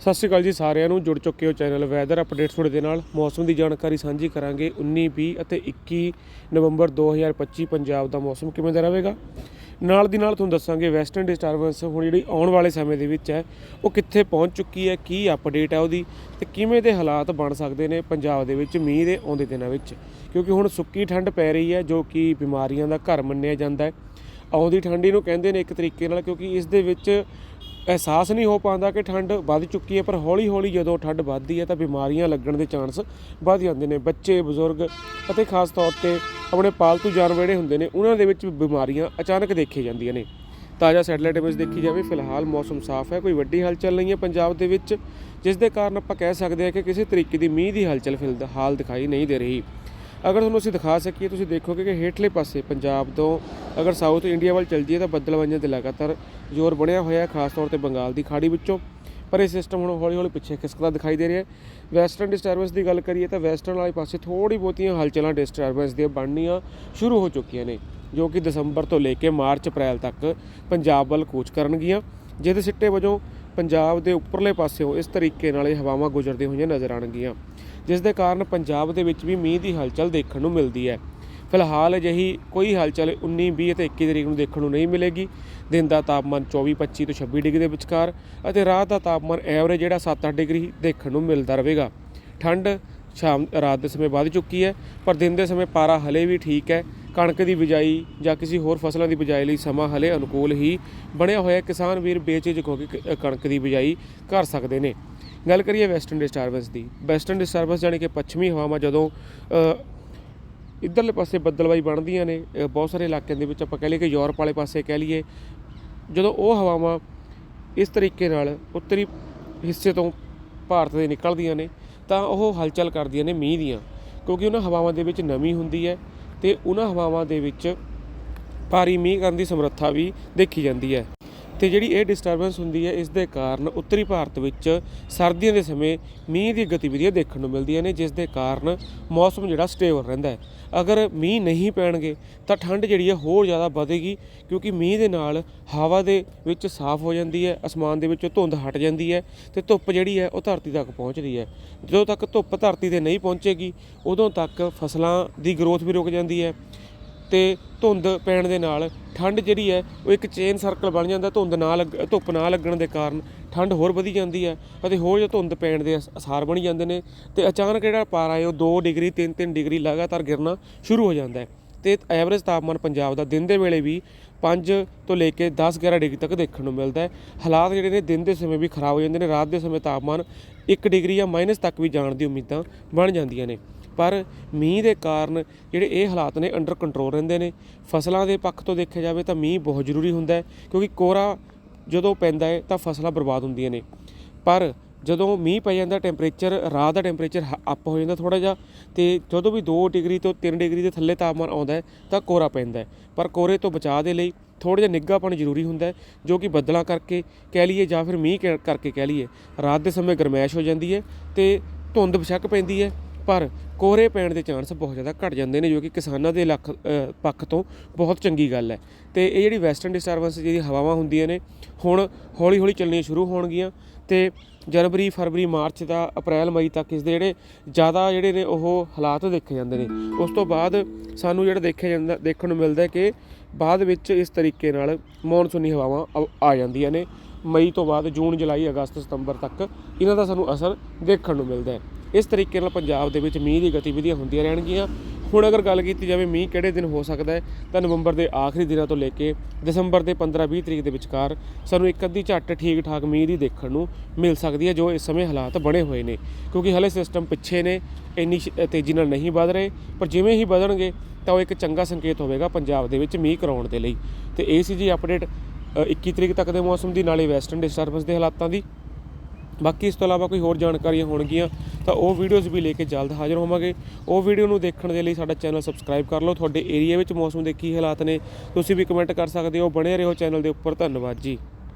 ਸਤਿ ਸ਼੍ਰੀ ਅਕਾਲ ਜੀ ਸਾਰਿਆਂ ਨੂੰ। ਜੁੜ ਚੁੱਕੇ ਹੋ ਚੈਨਲ ਵੈਦਰ ਅਪਡੇਟ ਤੁਹਾਡੇ ਦੇ ਨਾਲ। ਮੌਸਮ ਦੀ ਜਾਣਕਾਰੀ ਸਾਂਝੀ ਕਰਾਂਗੇ 19 20 ਅਤੇ 21 ਨਵੰਬਰ 2025 ਪੰਜਾਬ ਦਾ ਮੌਸਮ ਕਿਵੇਂ ਦਾ ਰਹੇਗਾ। ਨਾਲ ਦੀ ਨਾਲ ਤੁਹਾਨੂੰ ਦੱਸਾਂਗੇ ਵੈਸਟਰਨ ਡਿਸਟਰਬੈਂਸ ਹੁਣ ਜਿਹੜੀ ਆਉਣ ਵਾਲੇ ਸਮੇਂ ਦੇ ਵਿੱਚ ਹੈ, ਉਹ ਕਿੱਥੇ ਪਹੁੰਚ ਚੁੱਕੀ ਹੈ, ਕੀ ਅਪਡੇਟ ਹੈ ਉਹਦੀ ਤੇ ਕਿਵੇਂ ਦੇ ਹਾਲਾਤ ਬਣ ਸਕਦੇ ਨੇ ਪੰਜਾਬ ਦੇ ਵਿੱਚ ਮੀਂਹ ਦੇ ਆਉਂਦੇ ਦਿਨਾਂ ਵਿੱਚ। ਕਿਉਂਕਿ ਹੁਣ ਸੁੱਕੀ ਠੰਡ ਪੈ ਰਹੀ ਹੈ, ਜੋ ਕਿ ਬਿਮਾਰੀਆਂ ਦਾ ਘਰ ਮੰਨਿਆ ਜਾਂਦਾ ਹੈ। ਆਉਂਦੀ ਠੰਡੀ ਨੂੰ ਕਹਿੰਦੇ ਨੇ ਇੱਕ ਤਰੀਕੇ ਨਾਲ, ਕਿਉਂਕਿ ਇਸ ਦੇ ਵਿੱਚ ਅਹਿਸਾਸ ਨਹੀਂ ਹੋ ਪਾਉਂਦਾ ਕਿ ਠੰਡ ਵੱਧ ਚੁੱਕੀ ਹੈ, ਪਰ ਹੌਲੀ ਹੌਲੀ ਜਦੋਂ ਠੰਡ ਵੱਧਦੀ ਹੈ ਤਾਂ ਬਿਮਾਰੀਆਂ ਲੱਗਣ ਦੇ ਚਾਂਸ ਵੱਧ ਜਾਂਦੇ ਨੇ। ਬੱਚੇ, ਬਜ਼ੁਰਗ ਅਤੇ ਖਾਸ ਤੌਰ ਤੇ ਆਪਣੇ ਪਾਲਤੂ ਜਾਨਵਰ ਜਿਹੜੇ ਹੁੰਦੇ ਨੇ, ਉਹਨਾਂ ਦੇ ਵਿੱਚ ਬਿਮਾਰੀਆਂ ਅਚਾਨਕ ਦੇਖੀ ਜਾਂਦੀਆਂ ਨੇ। ਤਾਜ਼ਾ ਸੈਟਲਾਈਟ ਇਮੇਜ ਦੇਖੀ ਜਾਵੇ, ਫਿਲਹਾਲ ਮੌਸਮ ਸਾਫ਼ ਹੈ, ਕੋਈ ਵੱਡੀ ਹਲਚਲ ਨਹੀਂ ਹੈ ਪੰਜਾਬ ਦੇ ਵਿੱਚ, ਜਿਸ ਦੇ ਕਾਰਨ ਆਪਾਂ ਕਹਿ ਸਕਦੇ ਹਾਂ ਕਿ ਕਿਸੇ ਤਰੀਕੇ ਦੀ ਮੀਂਹ ਦੀ ਹਲਚਲ ਫਿਲਹਾਲ ਦਿਖਾਈ ਨਹੀਂ ਦੇ ਰਹੀ। ਅਗਰ ਤੁਹਾਨੂੰ ਅਸੀਂ ਦਿਖਾ ਸਕੀਏ, ਤੁਸੀਂ ਦੇਖੋਗੇ ਕਿ ਹੇਠਲੇ ਪਾਸੇ ਪੰਜਾਬ ਤੋਂ ਅਗਰ ਸਾਊਥ ਇੰਡੀਆ ਵੱਲ ਚੱਲ ਜਾਈਏ ਤਾਂ ਬੱਦਲਵਾਈਆਂ ਦੇ ਲਗਾਤਾਰ ਜ਼ੋਰ ਬਣਿਆ ਹੋਇਆ ਹੈ, ਖਾਸ ਤੌਰ ਤੇ ਬੰਗਾਲ ਦੀ ਖਾੜੀ ਵਿੱਚੋਂ। ਪਰ ਇਹ ਸਿਸਟਮ ਹੁਣ ਹੌਲੀ ਹੌਲੀ ਪਿੱਛੇ ਖਿਸਕਦਾ ਦਿਖਾਈ ਦੇ ਰਿਹਾ ਹੈ। ਵੈਸਟਰਨ ਡਿਸਟਰਬੈਂਸ ਦੀ ਗੱਲ ਕਰੀਏ ਤਾਂ ਵੈਸਟਰਨ ਵਾਲੇ ਪਾਸੇ ਥੋੜੀ ਬਹੁਤੀਆਂ ਹਲਚਲਾਂ ਡਿਸਟਰਬੈਂਸ ਦੀਆਂ ਬਣਨੀਆਂ ਸ਼ੁਰੂ ਹੋ ਚੁੱਕੀਆਂ ਨੇ, ਜੋ ਕਿ ਦਸੰਬਰ ਤੋਂ ਲੈ ਕੇ ਮਾਰਚ ਅਪ੍ਰੈਲ ਤੱਕ ਪੰਜਾਬ ਵੱਲ ਕੂਚ ਕਰਨਗੀਆਂ। ਜਿਹਦੇ ਸਿੱਟੇ ਵਜੋਂ ਪੰਜਾਬ ਦੇ ਉੱਪਰਲੇ ਪਾਸਿਓਂ ਇਸ ਤਰੀਕੇ ਨਾਲ ਇਹ ਹਵਾਵਾਂ ਗੁਜ਼ਰਦੀਆਂ ਹੋਈਆਂ ਨਜ਼ਰ ਆਣਗੀਆਂ ਜਿਸ ਦੇ ਕਾਰਨ ਪੰਜਾਬ ਦੇ ਵਿੱਚ ਵੀ ਮੀਂਹ ਦੀ ਹਲਚਲ ਦੇਖਣ ਨੂੰ ਮਿਲਦੀ ਹੈ। ਫਿਲਹਾਲ ਅਜਿਹੀ ਕੋਈ ਹਲਚਲ 19 20 ਅਤੇ 21 ਤਰੀਕ ਨੂੰ ਦੇਖਣ ਨੂੰ ਨਹੀਂ ਮਿਲੇਗੀ। ਦਿਨ ਦਾ ਤਾਪਮਾਨ 24 25 ਤੋਂ 26 ਡਿਗਰੀ ਦੇ ਵਿਚਕਾਰ ਅਤੇ ਰਾਤ ਦਾ ਤਾਪਮਾਨ ਐਵਰੇਜ ਜਿਹੜਾ 7-8 ਡਿਗਰੀ ਦੇਖਣ ਨੂੰ ਮਿਲਦਾ ਰਹੇਗਾ। ਠੰਡ ਸ਼ਾਮ, ਰਾਤ ਦੇ ਸਮੇਂ ਵੱਧ ਚੁੱਕੀ ਹੈ, ਪਰ ਦਿਨ ਦੇ ਸਮੇਂ ਪਾਰਾ ਹਲੇ ਵੀ ਠੀਕ ਹੈ। ਕਣਕ ਦੀ ਬਿਜਾਈ ਜਾਂ ਕਿਸੇ ਹੋਰ ਫਸਲਾਂ ਦੀ ਬਿਜਾਈ ਲਈ ਸਮਾਂ ਹਲੇ ਅਨੁਕੂਲ ਹੀ ਬਣਿਆ ਹੋਇਆ ਕਿਸਾਨ ਵੀਰ ਬੇਝਿਜਕ ਹੋ ਕੇ ਕਣਕ ਦੀ ਬਿਜਾਈ ਕਰ ਸਕਦੇ ਨੇ। ਗੱਲ ਕਰੀਏ ਵੈਸਟਰਨ ਡਿਸਟਰਬੈਂਸ ਦੀ। ਵੈਸਟਰਨ ਡਿਸਟਰਬੈਂਸ ਜਾਣੀ ਕਿ ਪੱਛਮੀ ਹਵਾਵਾਂ ਜਦੋਂ ਅ, ਇੱਧਰਲੇ ਪਾਸੇ ਬੱਦਲਬਾਈ ਬਣਦੀਆਂ ਨੇ ਬਹੁਤ ਸਾਰੇ ਇਲਾਕਿਆਂ ਦੇ ਵਿੱਚ ਆਪਾਂ ਕਹਿ ਲਈਏ ਕਿ ਯੂਰਪ ਵਾਲੇ ਪਾਸੇ ਕਹਿ ਲਈਏ ਜਦੋਂ ਉਹ ਹਵਾਵਾਂ ਇਸ ਤਰੀਕੇ ਨਾਲ ਉੱਤਰੀ ਹਿੱਸੇ ਤੋਂ ਭਾਰਤ ਦੇ ਨਿਕਲਦੀਆਂ ਨੇ ਤਾਂ ਉਹ ਹਲਚਲ ਕਰਦੀਆਂ ਨੇ ਮੀਂਹ ਦੀਆਂ ਕਿਉਂਕਿ ਉਹਨਾਂ ਹਵਾਵਾਂ ਦੇ ਵਿੱਚ ਨਮੀ ਹੁੰਦੀ ਹੈ। ਤੇ ਉਹਨਾਂ ਹਵਾਵਾਂ ਦੇ ਵਿੱਚ ਭਾਰੀ ਮੀਂਹ ਕਰਨ ਦੀ ਸਮਰੱਥਾ ਵੀ ਦੇਖੀ ਜਾਂਦੀ ਹੈ। ਤੇ ਜਿਹੜੀ ਇਹ ਡਿਸਟਰਬੈਂਸ ਹੁੰਦੀ ਹੈ, ਇਸ ਦੇ ਕਾਰਨ ਉੱਤਰੀ ਭਾਰਤ ਵਿੱਚ ਸਰਦੀਆਂ ਦੇ ਸਮੇਂ ਮੀਂਹ ਦੀ ਗਤੀਵਿਧੀਆਂ ਦੇਖਣ ਨੂੰ ਮਿਲਦੀਆਂ ਨੇ, ਜਿਸ ਦੇ ਕਾਰਨ ਮੌਸਮ ਜਿਹੜਾ ਸਟੇਬਲ ਰਹਿੰਦਾ ਹੈ। ਅਗਰ ਮੀਂਹ ਨਹੀਂ ਪੈਣਗੇ, ਤਾਂ ਠੰਡ ਜਿਹੜੀ ਹੈ ਹੋਰ ਜ਼ਿਆਦਾ ਵਧੇਗੀ, ਕਿਉਂਕਿ ਮੀਂਹ ਦੇ ਨਾਲ ਹਵਾ ਦੇ ਵਿੱਚ ਸਾਫ਼ ਹੋ ਜਾਂਦੀ ਹੈ, ਅਸਮਾਨ ਦੇ ਵਿੱਚੋਂ ਧੁੰਦ ਹਟ ਜਾਂਦੀ ਹੈ ਤੇ ਧੁੱਪ ਜਿਹੜੀ ਹੈ, ਉਹ ਧਰਤੀ ਤੱਕ ਪਹੁੰਚਦੀ ਹੈ। ਜਦੋਂ ਤੱਕ ਧੁੱਪ ਧਰਤੀ ਤੇ ਨਹੀਂ ਪਹੁੰਚੇਗੀ, ਉਦੋਂ ਤੱਕ ਫਸਲਾਂ ਦੀ ਗਰੋਥ ਵੀ ਰੁਕ ਜਾਂਦੀ ਹੈ ਤੇ ਧੁੰਦ ਪੈਣ ਦੇ ਨਾਲ ਠੰਡ ਜਿਹੜੀ ਹੈ, ਉਹ ਇੱਕ ਚੇਨ ਸਰਕਲ ਬਣ ਜਾਂਦਾ, ਧੁੰਦ ਨਾ ਲੱਗ, ਧੁੱਪ ਨਾ ਲੱਗਣ ਦੇ ਕਾਰਨ। ਠੰਡ ਹੋਰ ਵਧੀ ਜਾਂਦੀ ਹੈ ਅਤੇ ਹੋਰ ਜੋ ਧੁੰਦ ਪੈਣ ਦੇ ਅਸ- ਅਸਾਰ ਬਣੀ ਜਾਂਦੇ ਨੇ ਤੇ ਅਚਾਨਕ ਜਿਹੜਾ ਪਾਰਾ ਹੈ, ਉਹ 2 ਡਿਗਰੀ 3-3 ਡਿਗਰੀ ਲਗਾਤਾਰ ਗਿਰਨਾ ਸ਼ੁਰੂ ਹੋ ਜਾਂਦਾ ਹੈ। ਤੇ ਐਵਰੇਜ ਤਾਪਮਾਨ ਪੰਜਾਬ ਦਾ ਦਿਨ ਦੇ ਵੇਲੇ ਵੀ 5 ਤੋਂ ਲੈ ਕੇ 10-11 ਡਿਗਰੀ ਤੱਕ ਦੇਖਣ ਨੂੰ ਮਿਲਦਾ ਹੈ। ਹਾਲਾਤ ਜਿਹੜੇ ਨੇ, ਦਿਨ ਦੇ ਸਮੇਂ ਵੀ ਖਰਾਬ ਹੋ ਜਾਂਦੇ ਨੇ, ਰਾਤ ਦੇ ਸਮੇਂ ਤਾਪਮਾਨ 1 ਡਿਗਰੀ ਜਾਂ ਮਾਈਨਸ ਤੱਕ ਵੀ ਜਾਣ ਦੀ ਉਮੀਦਾਂ ਬਣ ਜਾਂਦੀਆਂ ਨੇ। ਪਰ ਮੀਂਹ ਦੇ ਕਾਰਨ ਜਿਹੜੇ ਇਹ ਹਾਲਾਤ ਨੇ ਅੰਡਰ ਕੰਟਰੋਲ ਰਹਿੰਦੇ ਨੇ। ਫਸਲਾਂ ਦੇ ਪੱਖ ਤੋਂ ਦੇਖਿਆ ਜਾਵੇ ਤਾਂ ਮੀਂਹ ਬਹੁਤ ਜ਼ਰੂਰੀ ਹੁੰਦਾ ਹੈ, ਕਿਉਂਕਿ ਕੋਰਾ ਜਦੋਂ ਪੈਂਦਾ ਹੈ ਤਾਂ ਫਸਲਾਂ ਬਰਬਾਦ ਹੁੰਦੀਆਂ ਨੇ। ਪਰ ਜਦੋਂ ਮੀਂਹ ਪੈ ਜਾਂਦਾ ਟੈਂਪਰੇਚਰ ਰਾਤ ਦਾ ਟੈਂਪਰੇਚਰ ਅਪ ਹੋ ਜਾਂਦਾ ਥੋੜਾ ਜਿਹਾ, ਤੇ ਜਦੋਂ ਵੀ 2 ਡਿਗਰੀ ਤੋਂ 3 ਡਿਗਰੀ ਦੇ ਥੱਲੇ ਤਾਪਮਾਨ ਆਉਂਦਾ ਹੈ ਤਾਂ ਕੋਰਾ ਪੈਂਦਾ ਹੈ। ਪਰ ਕੋਰੇ ਤੋਂ ਬਚਾਅ ਦੇ ਲਈ ਥੋੜਾ ਜਿਹਾ ਨਿੱਘਾਪਣ ਜ਼ਰੂਰੀ ਹੁੰਦਾ ਹੈ, ਜੋ ਕਿ ਬੱਦਲਾਂ ਕਰਕੇ ਕਹਿ ਲਈਏ ਜਾਂ ਫਿਰ ਮੀਂਹ ਕਰ- ਕਰਕੇ ਕਹਿ ਲਈਏ, ਰਾਤ ਦੇ ਸਮੇਂ ਗਰਮੈਸ਼ ਹੋ ਜਾਂਦੀ ਹੈ ਤੇ ਧੁੰਦ ਬਸ਼ੱਕ ਪੈਂਦੀ ਹੈ। ਪਰ ਕੋਹਰੇ ਪੈਣ ਦੇ ਚਾਂਸ ਬਹੁਤ ਜ਼ਿਆਦਾ ਘਟ ਜਾਂਦੇ ਨੇ, ਜੋ ਕਿ ਕਿਸਾਨਾਂ ਦੇ ਲੱਖ ਪੱਖ ਤੋਂ ਬਹੁਤ ਚੰਗੀ ਗੱਲ ਹੈ। ਤੇ ਇਹ ਜਿਹੜੀ ਵੈਸਟਰਨ ਡਿਸਟਰਬੈਂਸ ਜਿਹੜੀ ਹਵਾਵਾਂ ਹੁੰਦੀਆਂ ਨੇ, ਹੁਣ ਹੌਲੀ ਹੌਲੀ ਚੱਲਣੀਆਂ ਸ਼ੁਰੂ ਹੋਣਗੀਆਂ ਤੇ ਜਨਵਰੀ, ਫਰਵਰੀ, ਮਾਰਚ ਦਾ ਅਪ੍ਰੈਲ, ਮਈ ਤੱਕ ਇਸ ਦੇ ਜਿਹੜੇ ਜ਼ਿਆਦਾ ਜਿਹੜੇ ਨੇ ਉਹ ਹਾਲਾਤ ਦੇਖੇ ਜਾਂਦੇ ਨੇ। ਉਸ ਤੋਂ ਬਾਅਦ ਸਾਨੂੰ ਜਿਹੜਾ ਦੇਖਿਆ ਜਾਂਦਾ, ਦੇਖਣ ਨੂੰ ਮਿਲਦਾ ਹੈ ਕਿ ਬਾਅਦ ਵਿੱਚ ਇਸ ਤਰੀਕੇ ਨਾਲ ਮੌਨਸੂਨੀ ਹਵਾਵਾਂ ਆ- ਆ ਜਾਂਦੀਆਂ ਨੇ। ਮਈ ਤੋਂ ਬਾਅਦ ਜੂਨ, ਜੁਲਾਈ, ਅਗਸਤ, ਸਤੰਬਰ ਤੱਕ ਇਹਨਾਂ ਦਾ ਸਾਨੂੰ ਅਸਰ ਦੇਖਣ ਨੂੰ ਮਿਲਦਾ ਹੈ। ਇਸ ਤਰੀਕੇ ਨਾਲ ਪੰਜਾਬ ਦੇ ਵਿੱਚ ਮੀਂਹ ਦੀ ਗਤੀਵਿਧੀਆਂ ਹੁੰਦੀਆਂ ਰਹਿਣਗੀਆਂ। ਹੁਣ ਅਗਰ ਗੱਲ ਕੀਤੀ ਜਾਵੇ ਮੀਂਹ ਕਿਹੜੇ ਦਿਨ ਹੋ ਸਕਦਾ ਹੈ, ਤਾਂ ਨਵੰਬਰ ਦੇ ਆਖਰੀ ਦਿਨਾਂ ਤੋਂ ਲੈ ਕੇ ਦਸੰਬਰ ਦੇ 15-20 ਤਰੀਕ ਦੇ ਵਿਚਕਾਰ ਸਾਨੂੰ ਇੱਕ ਅੱਧੀ ਝੱਟ ਠੀਕ ਠਾਕ ਮੀਂਹ ਦੀ ਦੇਖਣ ਨੂੰ ਮਿਲ ਸਕਦੀ ਹੈ, ਜੋ ਇਸ ਸਮੇਂ ਹਾਲਾਤ ਬਣੇ ਹੋਏ ਨੇ। ਕਿਉਂਕਿ ਹਲੇ ਸਿਸਟਮ ਪਿੱਛੇ ਨੇ, ਇੰਨੀ ਸ਼- ਤੇਜ਼ੀ ਨਾਲ ਨਹੀਂ ਵਧ ਰਹੇ, ਪਰ ਜਿਵੇਂ ਹੀ ਵਧਣਗੇ, ਤਾਂ ਉਹ ਇੱਕ ਚੰਗਾ ਸੰਕੇਤ ਹੋਵੇਗਾ ਪੰਜਾਬ ਦੇ ਵਿੱਚ ਮੀਂਹ ਕਰਾਉਣ ਦੇ ਲਈ। ਤੇ ਇਹ ਸੀ ਜੀ ਅਪਡੇਟ 21 ਤਰੀਕ ਤੱਕ ਦੇ ਮੌਸਮ ਦੀ, ਨਾਲੇ ਵੈਸਟਰਨ ਡਿਸਟਰਬੈਂਸ ਦੇ ਹਾਲਾਤਾਂ ਦੀ। ਬਾਕੀ ਇਸ ਤੋਂ ਇਲਾਵਾ ਕੋਈ ਹੋਰ ਜਾਣਕਾਰੀਆਂ ਹੋਣਗੀਆਂ, ਤਾਂ ਉਹ ਵੀਡੀਓਜ਼ ਵੀ ਲੈ ਕੇ ਜਲਦ ਹਾਜ਼ਰ ਹੋਵਾਂਗੇ। ਉਹ ਵੀਡੀਓ ਨੂੰ ਦੇਖਣ ਦੇ ਲਈ ਸਾਡਾ ਚੈਨਲ ਸਬਸਕ੍ਰਾਈਬ ਕਰ ਲਓ। ਤੁਹਾਡੇ ਏਰੀਆ ਵਿੱਚ ਮੌਸਮ ਦੇ ਕੀ ਹਾਲਾਤ ਨੇ, ਤੁਸੀਂ ਵੀ ਕਮੈਂਟ ਕਰ ਸਕਦੇ ਹੋ। ਬਣੇ ਰਹੋ ਚੈਨਲ ਦੇ ਉੱਪਰ। ਧੰਨਵਾਦ ਜੀ।